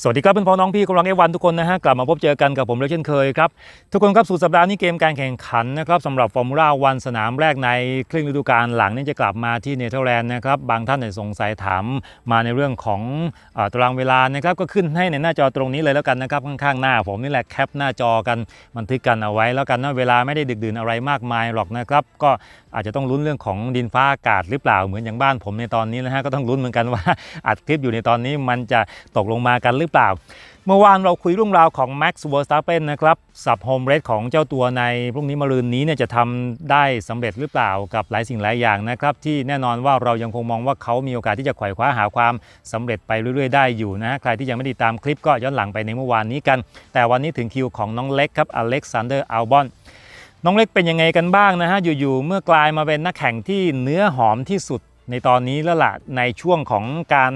สวัสดีครับเพื่อนพ้องน้องพี่กำลังเอวันทุกคนนะฮะกลับมาพบเจอกันกับผมเลยเช่นเคยครับ ทุกคนครับสู่สัปดาห์นี้เกมการแข่งขันนะครับสำหรับฟอร์มูล่าวันสนามแรกในครึ่งฤดูกาลหลังนี่จะกลับมาที่เนเธอร์แลนด์นะครับบางท่านเนี่ยสงสัยถามมาในเรื่องของอตารางเวลานะครับก็ขึ้นให้ในหน้าจอตรงนี้เลยแล้วกันนะครับข้างๆหน้าผมนี่แหละแคปหน้าจอกันบันทึกกันเอาไว้แล้วกันนะเวลาไม่ได้ดึกดื่นอะไรมากมายหรอกนะครับก็อาจจะต้องลุ้นเรื่องของดินฟ้าอากาศหรือเปล่าเหมือนอย่างบ้านผมในตอนนี้นะฮะก็ต้องลุ้นเหมือนกันว่าอัดคลิปอยู่ในตอนนี้มันจะตกลงมากันหรือเปล่า เมื่อวานเราคุยเรื่องราวของ Max Verstappen นะครับ สับโฮมเรสของเจ้าตัวในพรุ่งนี้มะรืนนี้เนี่ยจะทำได้สำเร็จหรือเปล่ากับหลายสิ่งหลายอย่างนะครับ ที่แน่นอนว่าเรายังคงมองว่าเขามีโอกาสที่จะไขว่คว้าหาความสำเร็จไปเรื่อยๆ ได้อยู่นะใครที่ยังไม่ได้ตามคลิปก็ย้อนหลังไปในเมื่อวานนี้กัน แต่วันนี้ถึงคิวของน้องเล็กครับอเล็กซานเดอร์อัลบอนน้องเล็กเป็นยังไงกันบ้างนะฮะ อยู่ๆ เมื่อกลายมาเป็นนักแข่งที่เนื้อหอมที่สุดในตอนนี้แล้วล่ะในช่วงของการ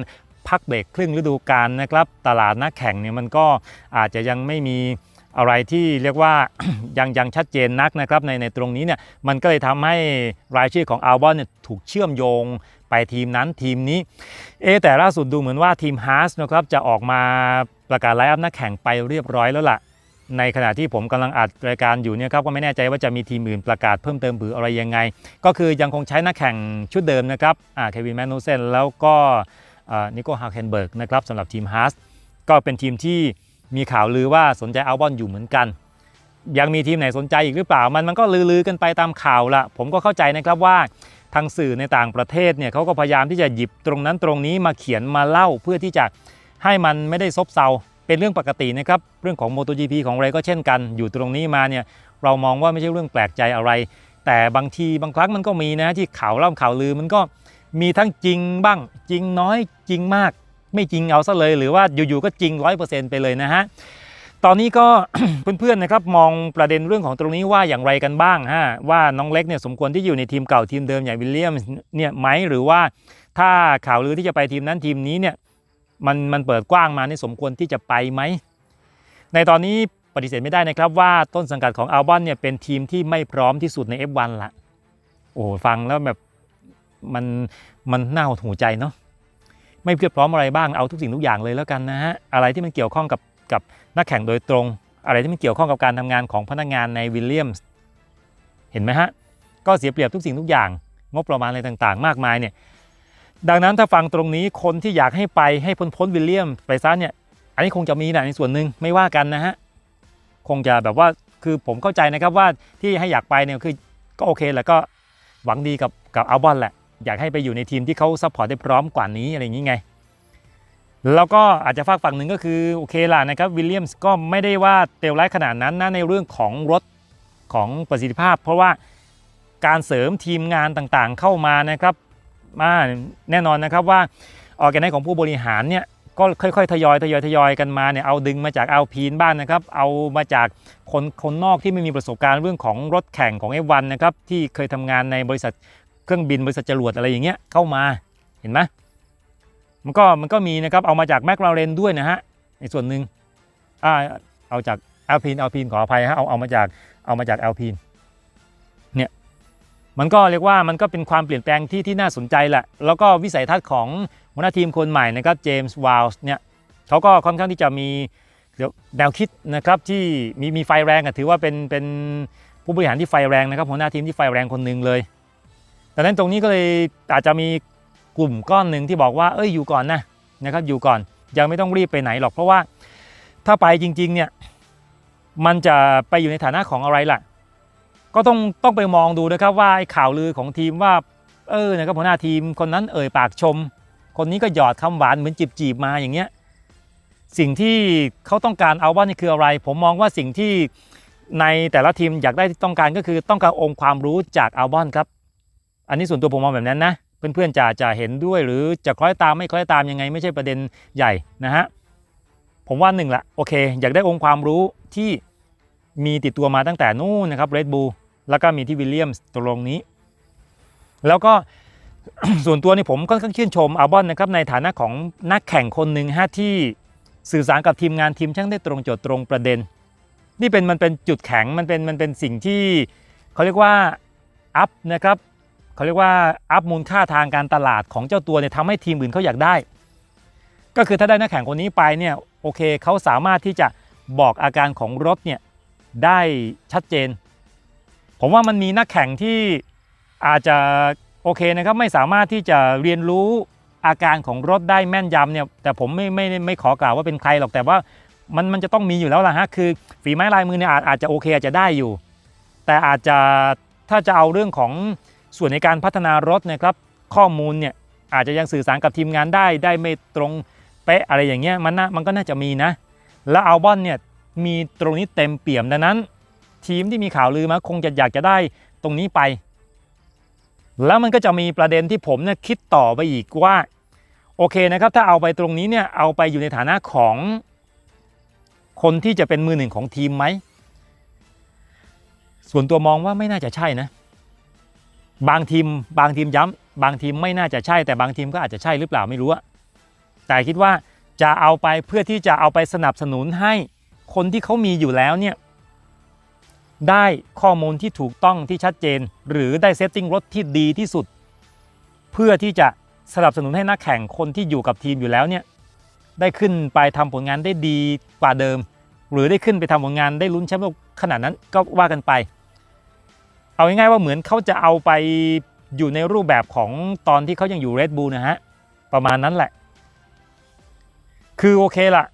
พักเบรกครึ่งฤดูกาลนะครับ ตลาดนักแข่งเนี่ยมันก็อาจจะยังไม่มีอะไรที่เรียกว่ายังยังชัดเจนนักนะครับในในตรงนี้เนี่ยมันก็เลยทำให้รายชื่อของอัลบอนเนี่ยถูกเชื่อมโยงไปทีมนั้นทีมนี้เอแต่ล่าสุดดูเหมือนว่าทีมฮาร์สนะครับจะออกมาประกาศไลฟ์อัพนักแข่งไปเรียบร้อยแล้วล่ะ ในขณะที่ผมกำลังอัดรายการอยู่เนี่ยครับก็ไม่แน่ใจว่าจะมีทีมอื่นประกาศเพิ่มเติมหรืออะไรยังไง ก็คือยังคงใช้นักแข่งชุดเดิมนะครับอ่าเควินแมนูเซนแล้วก็ นิโก้ฮาเคนเบิร์กนะครับสำหรับทีมฮาร์สก็เป็นทีมที่มีข่าวลือว่าสนใจอัลบอนอยู่เหมือนกัน ยังมีทีมไหนสนใจอีกหรือเปล่ามันมันก็ลือๆกันไปตามข่าวละผมก็เข้าใจนะครับว่าทางสื่อในต่างประเทศเนี่ยเขาก็พยายามที่จะหยิบตรงนั้นตรงนี้มาเขียนมาเล่าเพื่อที่จะให้มันไม่ได้ซบเซาเป็นเรื่องปกตินะครับเรื่องของ MotoGP ของอะไรก็เช่นกัน อยู่ตรงนี้มาเนี่ยเรามองว่าไม่ใช่เรื่องแปลกใจอะไร แต่บางทีบางครั้งมันก็มีนะที่ข่าวเล่าข่าวลือมันก็ มีทั้งจริงบ้างจริงน้อยจริงมาก ไม่จริงเอาซะเลยหรือว่าอยู่ๆก็จริง 100%ไปเลยนะฮะตอนนี้ก็เพื่อนๆนะครับมองประเด็นเรื่องของตรงนี้ว่าอย่างไรกันบ้างฮะว่าน้องเล็กเนี่ยสมควรที่อยู่ในทีมเก่าทีมเดิมอย่างวิลเลียมเนี่ยไหมหรือว่าถ้าข่าวลือที่จะไปทีมนั้นทีมนี้เนี่ยมันมันเปิดกว้างมานี่สมควรที่จะไปไหมในตอนนี้ปฏิเสธไม่ได้นะครับว่าต้นสังกัดของอัลบอนเนี่ยเป็นทีมที่ไม่พร้อมที่สุดใน F1 ละโอ้ฟังแล้วแบบ มันมันน่าหดหูใจเนาะไม่เพียบพร้อมอะไรบ้างเอาทุกสิ่งทุกอย่างเลยแล้วกันนะฮะอะไรที่มันเกี่ยวข้องกับกับนักแข่งโดยตรง อะไรที่มันเกี่ยวข้องกับการทำงานของพนักงานในวิลเลียมส์เห็นไหมฮะก็เสียเปรียบทุกสิ่งทุกอย่าง งบประมาณอะไรต่างๆ มากมายเนี่ยดังนั้นถ้าฟังตรงนี้คนที่อยากให้ไปให้พ้นพ้นวิลเลียมไปซะเนี่ยอันนี้คงจะมีนะในส่วนหนึ่งไม่ว่ากันนะฮะคงจะแบบว่าคือผมเข้าใจนะครับว่าที่ให้อยากไปเนี่ยคือก็โอเคแหละก็หวังดีกับกับอัลบอนแหละ อยากให้ไปอยู่ในทีมที่เขาซัพพอร์ตได้พร้อมกว่านี้อะไรอย่างนี้ไง แล้วก็อาจจะฝากฝั่งหนึ่งก็คือโอเคล่ะนะครับวิลเลียมส์ก็ไม่ได้ว่าเตียวร้ขนาดนั้นนะในเรื่องของรถของประสิทธิภาพ เพราะว่าการเสริมทีมงานต่างๆเข้ามานะครับมาแน่นอนนะครับว่าออแกไนของผู้บริหารเนี่ยก็ค่อยๆทยอยทยอยทยอยกันมาเนี่ยเอาดึงมาจากเอาพีนบ้านนะครับ เอามาจากคนคนนอกที่ไม่มีประสบการณ์เรื่องของรถแข่งของ F1 นะครับที่เคยทำงานในบริษัท เครื่องบินบริษัทจรวดอะไรอย่างเงี้ยเข้ามาเห็นไหมมันก็มันก็มีนะครับเอามาจากแมคลาเรนด้วยนะฮะในส่วนหนึ่งอ่าเอาจากเอาพีนเอาพีนขออภัยฮะเอาเอามาจากเอามาจากเอาพีนเนี่ยมันก็เรียกว่ามันก็เป็นความเปลี่ยนแปลงที่ที่น่าสนใจแหละแล้วก็วิสัยทัศน์ของหัวหน้าทีมคนใหม่นะครับเจมส์วาลส์เนี่ยเขาก็ค่อนข้างที่จะมีแนวคิดนะครับที่มีมีไฟแรงอะถือว่าเป็นเป็นผู้บริหารที่ไฟแรงนะครับหัวหน้าทีมที่ไฟแรงคนหนึ่งเลย ดังนั้นตรงนี้ก็เลยอาจจะมีกลุ่มก้อนหนึ่งที่บอกว่าเอ้ยอยู่ก่อนนะนะครับอยู่ก่อนยังไม่ต้องรีบไปไหนหรอก เพราะว่าถ้าไปจริงๆเนี่ยมันจะไปอยู่ในฐานะของอะไรล่ะ ก็ต้องต้องไปมองดูนะครับว่าไอ้ข่าวลือของทีมว่าเออนะครับหัวหน้าทีมคนนั้นเอ่ยปากชม คนนี้ก็หยอดคำหวานเหมือนจีบจีบมาอย่างเงี้ยสิ่งที่เขาต้องการเอาว่านี่คืออะไร ผมมองว่าสิ่งที่ในแต่ละทีมอยากได้ต้องการก็คือต้องการองค์ความรู้จากอัลบอนครับ อันนี้ส่วนตัวผมมองแบบนั้นนะ เพื่อนๆจะจะเห็นด้วยหรือจะคล้อยตามไม่คล้อยตามยังไง ไม่ใช่ประเด็นใหญ่นะฮะผมว่าหนึ่งละโอเค อยากได้องค์ความรู้ที่มีติดตัวมาตั้งแต่นู่นนะครับเรดบูลแล้วก็มีที่วิลเลียมส์ตรงนี้ แล้วก็ส่วนตัวนี่ผมค่อนข้างชื่นชมอัลบอนนะครับในฐานะของนักแข่งคนหนึ่งฮะที่สื่อสารกับทีมงานทีมช่างได้ตรงโจทย์ตรงประเด็น นี่เป็นมันเป็นจุดแข็งมันเป็นมันเป็นสิ่งที่เขาเรียกว่าอัพนะครับ เขาเรียกว่าอัพมูลค่าทางการตลาดของเจ้าตัวเนี่ยทำให้ทีมอื่นเขาอยากได้ ก็คือถ้าได้นักแข่งคนนี้ไปเนี่ยโอเคเขาสามารถที่จะบอกอาการของรถเนี่ยได้ชัดเจน ผมว่ามันมีนักแข่งที่อาจจะโอเคนะครับไม่สามารถที่จะเรียนรู้อาการของรถได้แม่นยำเนี่ยแต่ผมไม่ไม่ไม่ขอกล่าวว่าเป็นใครหรอกแต่ว่ามันมันจะต้องมีอยู่แล้วล่ะฮะคือฝีไม้ลายมือเนี่ยอาจอาจจะโอเคอาจจะได้อยู่ แต่อาจจะถ้าจะเอาเรื่องของ ส่วนในการพัฒนารถนะครับข้อมูลเนี่ยอาจจะยังสื่อสารกับทีมงานได้ได้ไม่ตรงเป๊ะอะไรอย่างเงี้ยมันน่ามันก็น่าจะมีนะ แล้วอัลบอนเนี่ยมีตรงนี้เต็มเปี่ยมดังนั้น ทีมที่มีข่าวลือมาคงจะอยากจะได้ตรงนี้ไป แล้วมันก็จะมีประเด็นที่ผมเนี่ยคิดต่อไปอีกว่าโอเคนะครับถ้าเอาไปตรงนี้เนี่ยเอาไปอยู่ในฐานะของคนที่จะเป็นมือหนึ่งของทีมไหม ส่วนตัวมองว่าไม่น่าจะใช่นะ บางทีมบางทีมย้ำบางทีมไม่น่าจะใช่ แต่บางทีมก็อาจจะใช่หรือเปล่าไม่รู้อะแต่คิดว่าจะเอาไปเพื่อที่จะเอาไปสนับสนุนให้คนที่เขามีอยู่แล้วเนี่ยได้ข้อมูลที่ถูกต้องที่ชัดเจน หรือได้เซตติ้งรถที่ดีที่สุด เพื่อที่จะสนับสนุนให้นักแข่งคนที่อยู่กับทีมอยู่แล้วเนี่ยได้ขึ้นไปทำผลงานได้ดีกว่าเดิม หรือได้ขึ้นไปทำผลงานได้ลุ้นแชมป์โลกขนาดนั้นก็ว่ากันไป เอาง่ายๆว่าเหมือนเขาจะเอาไปอยู่ในรูปแบบของตอนที่เขายังอยู่ Red Bull นะฮะ ประมาณนั้นแหละ คือโอเคละ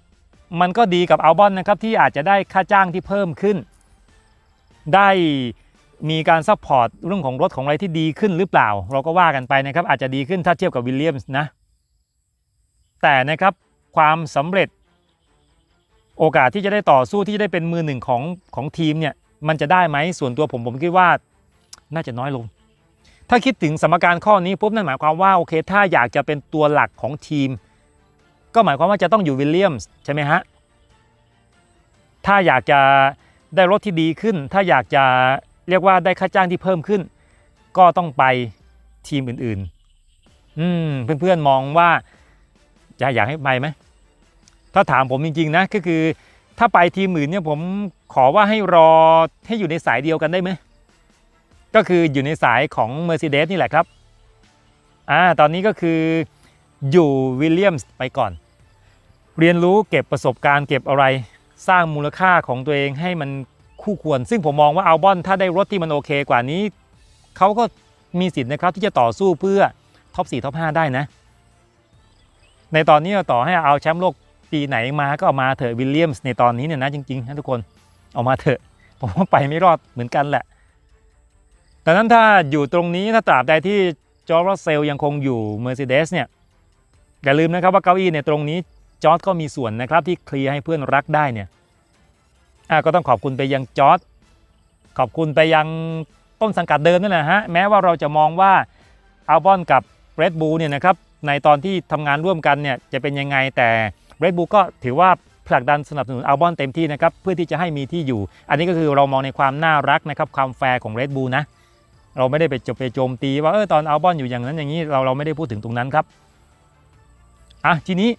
มันก็ดีกับอัลบอนนะครับ ที่อาจจะได้ค่าจ้างที่เพิ่มขึ้น ได้มีการซัพพอร์ตเรื่องของรถของอะไรที่ดีขึ้นหรือเปล่า เราก็ว่ากันไปนะครับ อาจจะดีขึ้นถ้าเทียบกับวิลเลียมส์นะ แต่นะครับความสำเร็จ โอกาสที่จะได้ต่อสู้ที่จะได้เป็นมือหนึ่งของของทีมเนี่ยมันจะได้ไหมส่วนตัวผมผมคิดว่า น่าจะน้อยลง ถ้าคิดถึงสมการข้อนี้ปุ๊บนั่นหมายความว่าโอเค ถ้าอยากจะเป็นตัวหลักของทีม ก็หมายความว่าจะต้องอยู่วิลเลียมส์ใช่ไหมฮะ ถ้าอยากจะได้รถที่ดีขึ้น ถ้าอยากจะเรียกว่าได้ค่าจ้างที่เพิ่มขึ้น ก็ต้องไปทีมอื่นๆ อืมเพื่อนๆมองว่าจะอยากให้ไปไหมถ้าถามผมจริงๆนะก็คือถ้าไปทีมอื่นเนี่ยผมขอว่าให้รอให้อยู่ในสายเดียวกันได้ไหม ก็คืออยู่ในสายของ Mercedes นี่แหละครับอ่าตอนนี้ก็คืออยู่วิลเลียมส์ไปก่อน เรียนรู้เก็บประสบการณ์เก็บอะไรสร้างมูลค่าของตัวเองให้มันคู่ควร ซึ่งผมมองว่าอัลบอนถ้าได้รถที่มันโอเคกว่านี้ เขาก็มีสิทธิ์นะครับที่จะต่อสู้เพื่อท็อป4ท็อป5ได้นะ ในตอนนี้ต่อให้เอาแชมป์โลกปีไหนมาก็เอามาเถอะวิลเลียมส์ในตอนนี้เนี่ยนะจริงๆนะทุกคนเอามาเถอะผมว่าไปไม่รอดเหมือนกันแหละ แต่นั้นถ้าอยู่ตรงนี้ถ้าตราบใดที่จอร์จรัสเซลยังคงอยู่ Mercedes เนี่ยอย่าลืมนะครับว่าเก้าอี้เนี่ยตรงนี้จอร์จก็มีส่วนนะครับที่เคลียร์ให้เพื่อนรักได้เนี่ยอะก็ต้องขอบคุณไปยังจอร์จขอบคุณไปยังต้นสังกัดเดิมนั่นแหละฮะแม้ว่าเราจะมองว่าอัลบอนกับ Red Bull เนี่ยนะครับในตอนที่ทำงานร่วมกันเนี่ยจะเป็นยังไงแต่ Red Bull ก็ถือว่าผลักดันสนับสนุนอัลบอนเต็มที่นะครับเพื่อที่จะให้มีที่อยู่ อันนี้ก็คือเรามองในความน่ารักนะครับความแฟร์ของ Red Bull นะ เราไม่ได้ไปจบไปโจมตีว่าเออตอนอัลบอนอยู่อย่างนั้นอย่างนี้เราเราไม่ได้พูดถึงตรงนั้นครับอะทีนี้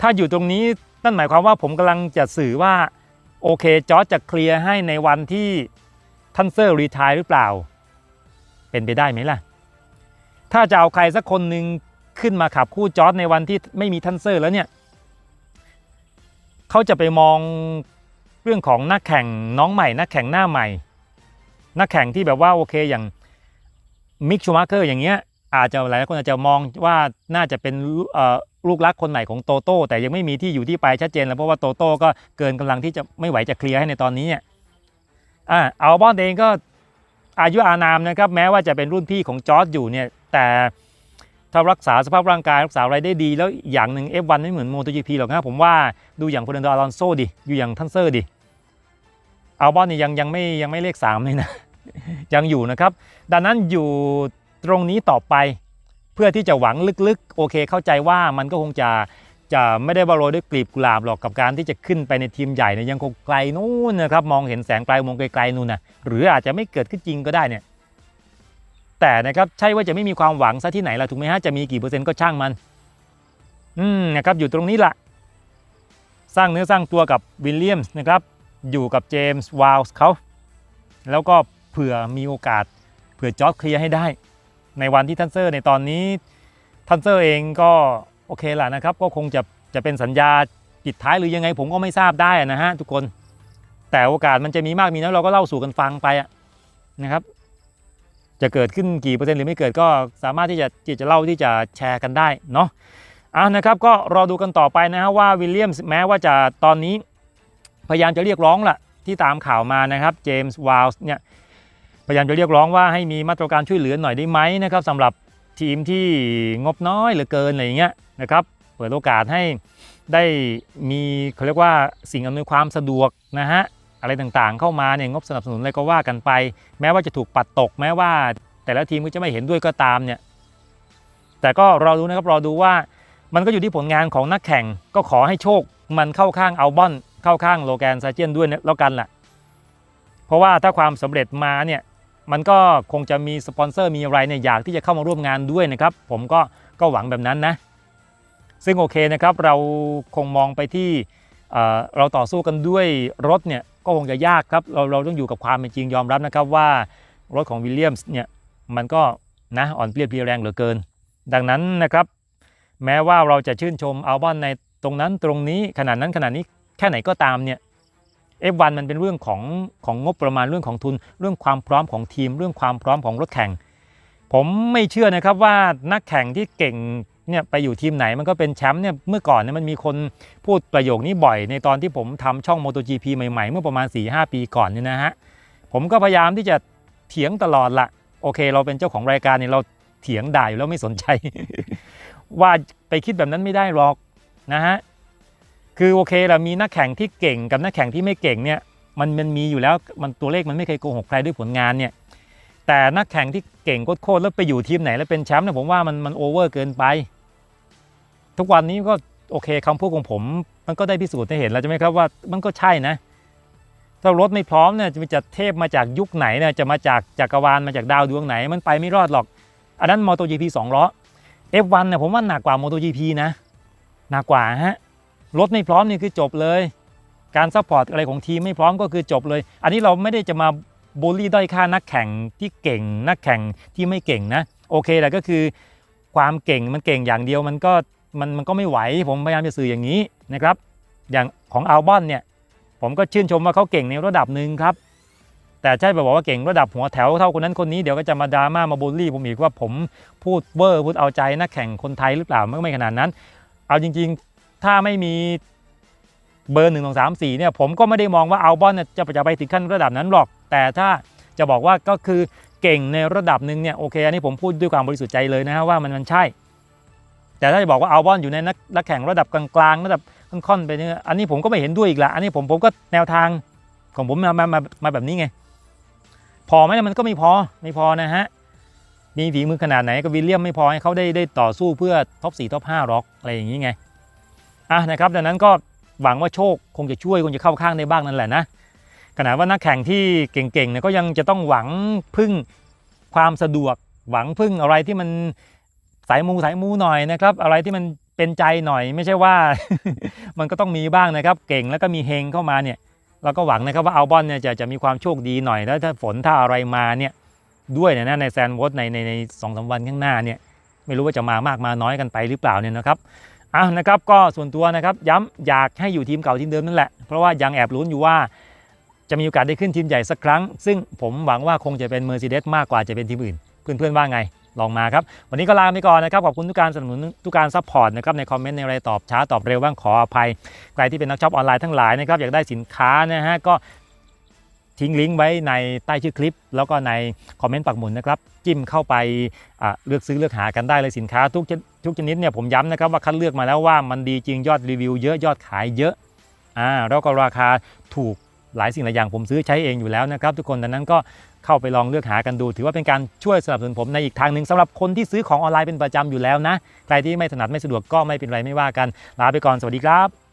ถ้าอยู่ตรงนี้นั่นหมายความว่าผมกำลังจะสื่อว่าโอเคจอร์จจะเคลียร์ให้ในวันที่ทันเซอร์รีทายหรือเปล่า เป็นไปได้ไหมล่ะ ถ้าจะเอาใครสักคนหนึ่งขึ้นมาขับคู่จอร์จในวันที่ไม่มีทันเซอร์แล้วเนี่ยเขาจะไปมองเรื่องของนักแข่งน้องใหม่ นักแข่งหน้าใหม่ นักแข่งที่แบบว่าโอเคอย่าง มิกชูมาเกอร์อย่างเงี้ยอาจจะหลายคนอาจจะมองว่าน่าจะเป็นลูกรักคนใหม่ของโตโต้แต่ยังไม่มีที่อยู่ที่ไปชัดเจนแล้วเพราะว่าโตโต้ก็เกินกำลังที่จะไม่ไหวจะเคลียร์ให้ในตอนนี้เนี่ยอ่าอัลบอนเองก็อายุอานามนะครับแม้ว่าจะเป็นรุ่นพี่ของจอร์จอยู่เนี่ยแต่ถ้ารักษาสภาพร่างกายรักษาอะไรได้ดี แล้วอย่างหนึ่ง F1 ไม่เหมือน MotoGP หรอกนะผมว่าดูอย่างเฟอร์นันโดอลอนโซดิอยู่อย่างทันเซอร์ดิอัลบอนนี่ยังยังไม่ยังไม่เลขสามเลยนะ ยังอยู่นะครับ ดังนั้นอยู่ตรงนี้ต่อไป เพื่อที่จะหวังลึกๆ โอเคเข้าใจว่ามันก็คงจะจะไม่ได้บาโรยด้วยกลีบกุหลาบหรอกกับการที่จะขึ้นไปในทีมใหญ่เนี่ยยังคงไกลนู่นนะครับ มองเห็นแสงไกลมองไกลๆนู่นนะหรืออาจจะไม่เกิดขึ้นจริงก็ได้เนี่ยแต่นะครับใช่ว่าจะไม่มีความหวังซะที่ไหนล่ะถูกไหมฮะจะมีกี่เปอร์เซ็นต์ก็ช่างมัน อืมนะครับอยู่ตรงนี้ละสร้างเนื้อสร้างตัวกับวิลเลียมส์นะครับ อยู่กับเจมส์วาลส์เขาแล้วก็ เผื่อมีโอกาส เผื่อจ็อร์จเคลียร์ให้ได้ ในวันที่ทันเซอร์ในตอนนี้ทันเซอร์เองก็โอเคแหละนะครับ ก็คงจะจะเป็นสัญญาปิดท้ายหรือยังไงผมก็ไม่ทราบได้นะฮะทุกคนแต่โอกาสมันจะมีมากมีน้อยเราก็เล่าสู่กันฟังไปนะครับ จะเกิดขึ้นกี่เปอร์เซ็นต์หรือไม่เกิดก็สามารถที่จะที่จะเล่าที่จะแชร์กันได้เนาะอะนะครับก็รอดูกันต่อไปนะฮะว่าวิลเลียมส์แม้ว่าจะตอนนี้พยายามจะเรียกร้องล่ะที่ตามข่าวมานะครับเจมส์วาลส์เนี่ย พยายามจะเรียกร้องว่าให้มีมาตรการช่วยเหลือหน่อยได้ไหมนะครับสำหรับทีมที่งบน้อยเหลือเกินอะไรอย่างเงี้ยนะครับเปิดโอกาสให้ได้มีเขาเรียกว่าสิ่งอำนวยความสะดวกนะฮะอะไรต่างๆ เข้ามาเนี่ยงบสนับสนุนอะไรก็ว่ากันไป แม้ว่าจะถูกปัดตก แม้ว่าแต่ละทีมก็จะไม่เห็นด้วยก็ตามเนี่ยแต่ก็รอดูนะครับรอดูว่ามันก็อยู่ที่ผลงานของนักแข่งก็ขอให้โชค มันเข้าข้างอัลบอนเข้าข้างโลแกนซาเจียนด้วยนะแล้วกันแหละเพราะว่าถ้าความสำเร็จมาเนี่ย มันก็คงจะมีสปอนเซอร์มีอะไรเนี่ยอยากที่จะเข้ามาร่วมงานด้วยนะครับ ผมก็ก็หวังแบบนั้นนะ ซึ่งโอเคนะครับเราคงมองไปที่เเราต่อสู้กันด้วยรถเนี่ยก็คงจะยากครับเราเราต้องอยู่กับความเป็นจริงยอมรับนะครับว่ารถของวิลเลียมส์เนี่ยมันก็นะอ่อนเปลี้ยเพลียแรงเหลือเกิน ดังนั้นนะครับ แม้ว่าเราจะชื่นชมอัลบอนในตรงนั้นตรงนี้ขนาดนั้นขนาดนี้แค่ไหนก็ตามเนี่ย F1 มันเป็นเรื่องของของงบประมาณเรื่องของทุน เรื่องความพร้อมของทีม เรื่องความพร้อมของรถแข่ง ผมไม่เชื่อนะครับว่านักแข่งที่เก่งเนี่ยไปอยู่ทีมไหนมันก็เป็นแชมป์เนี่ยเมื่อก่อนเนี่ยมันมีคนพูดประโยคนี้บ่อย ในตอนที่ผมทำช่อง MotoGP ใหม่ๆ เมื่อประมาณ 4-5 ปีก่อนเนี่ยนะฮะผมก็พยายามที่จะเถียงตลอดละโอเค เราเป็นเจ้าของรายการเนี่ยเราเถียงด่าอยู่แล้วไม่สนใจ ว่าไปคิดแบบนั้นไม่ได้หรอกนะฮะ คือโอเคเรามีนักแข่งที่เก่งกับนักแข่งที่ไม่เก่งเนี่ยมันมันมีอยู่แล้วมันตัวเลขมันไม่เคยโกหกใครด้วยผลงานเนี่ยแต่นักแข่งที่เก่งโคตรๆแล้วไปอยู่ทีมไหนแล้วเป็นแชมป์เนี่ยผมว่ามันมันโอเวอร์เกินไป ทุกวันนี้ก็โอเคคำพูดของผม มันก็ได้พิสูจน์ให้เห็นแล้วใช่ไหมครับว่ามันก็ใช่นะถ้ารถไม่พร้อมเนี่ยจะจะเทพมาจากยุคไหนเนี่ยจะมาจากจักรวาลมาจากดาวดวงไหนมันไปไม่รอดหรอก อันนั้น MotoGP 2ล้อ F1 เนี่ยผมว่าหนักกว่า MotoGP นะหนักกว่าฮะ รถไม่พร้อมนี่คือจบเลย การซัพพอร์ตอะไรของทีมไม่พร้อมก็คือจบเลย อันนี้เราไม่ได้จะมาบูลลี่ด้อยค่านักแข่งที่เก่ง นักแข่งที่ไม่เก่งนะ โอเคแหละก็คือ ความเก่งมันเก่งอย่างเดียวมันก็มันมันก็ไม่ไหวผมพยายามจะสื่ออย่างนี้นะครับ อย่างของอัลบอนเนี่ยผมก็ชื่นชมว่าเขาเก่งในระดับหนึ่งครับ แต่ใช่ไปบอกว่าเก่งระดับหัวแถวเท่าคนนั้นคนนี้เดี๋ยวก็จะมาดราม่ามาบูลลี่ผมอีกว่าผมพูดเวอร์พูดเอาใจนักแข่งคนไทยหรือเปล่าไม่ไม่ขนาดนั้น เอาจริง ๆ ถ้าไม่มีเบอร์หนึ่งสองสามสี่เนี่ยผมก็ไม่ได้มองว่าอัลบอนเนี่ยจะจะไปถึงขั้นระดับนั้นหรอก แต่ถ้าจะบอกว่าก็คือเก่งในระดับหนึ่งเนี่ยโอเคอันนี้ผมพูดด้วยความบริสุทธิ์ใจเลยนะฮะว่ามันมันใช่ แต่ถ้าจะบอกว่าอัลบอนอยู่ในนักแข่งระดับกลางๆระดับค่อนๆไปเนี่ยอันนี้ผมก็ไม่เห็นด้วยอีกละอันนี้ผมผมก็แนวทางของผมมามามามาแบบนี้ไง พอไหมมันก็ไม่พอไม่พอนะฮะมีฝีมือขนาดไหนก็วิลเลียมไม่พอให้เขาได้ได้ต่อสู้เพื่อท็อป4ท็อป5ร็อกอะไรอย่างนี้ไง อะนะครับดังนั้นก็หวังว่าโชคคงจะช่วยคงจะเข้าข้างได้บ้างนั่นแหละนะขณะว่านักแข่งที่เก่งๆเนี่ยก็ยังจะต้องหวังพึ่งความสะดวก หวังพึ่งอะไรที่มันสายมูสายมูหน่อยนะครับ อะไรที่มันเป็นใจหน่อยไม่ใช่ว่า มันก็ต้องมีบ้างนะครับ เก่งแล้วก็มีเฮงเข้ามาเนี่ยเราก็หวังนะครับว่าอัลบอนเนี่ยจะจะมีความโชคดีหน่อยแล้วถ้าฝนถ้าอะไรมาเนี่ยด้วยเนยนะในแซนวอตในในในสองสาวันข้างหน้าเนี่ยไม่รู้ว่าจะมามากมาน้อยกันไปหรือเปล่าเนี่ยนะครับ อะนะครับก็ส่วนตัวนะครับย้ำอยากให้อยู่ทีมเก่าทีมเดิมนั่นแหละ เพราะว่ายังแอบลุ้นอยู่ว่าจะมีโอกาสได้ขึ้นทีมใหญ่สักครั้ง ซึ่งผมหวังว่าคงจะเป็น Mercedes มากกว่าจะเป็นทีมอื่น เพื่อนๆว่าไง ลองมาครับ วันนี้ก็ลาไปก่อนนะครับ ขอบคุณทุกการสนับสนุนทุกการซัพพอร์ตนะครับในคอมเมนต์ในอะไรตอบช้าตอบเร็วบ้างขออภัย ใครที่เป็นนักช็อปออนไลน์ทั้งหลายนะครับอยากได้สินค้านะฮะก็ ทิ้งลิงก์ไว้ในใต้ชื่อคลิป แล้วก็ในคอมเมนต์ปักหมุนนะครับ จิ้มเข้าไปเลือกซื้อเลือกหากันได้เลยสินค้าทุกทุกชนิดเนี่ยผมย้ำนะครับว่าคัดเลือกมาแล้วว่ามันดีจริงยอดรีวิวเยอะยอดขายเยอะอ่าแล้วก็ราคาถูกหลายสิ่งหลายอย่างผมซื้อใช้เองอยู่แล้วนะครับ ทุกคนดังนั้นก็เข้าไปลองเลือกหากันดู ถือว่าเป็นการช่วยสนับสนุนผมในอีกทางหนึ่งสำหรับคนที่ซื้อของออนไลน์เป็นประจำอยู่แล้วนะ ใครที่ไม่ถนัดไม่สะดวกก็ไม่เป็นไรไม่ว่ากันลาไปก่อนสวัสดีครับ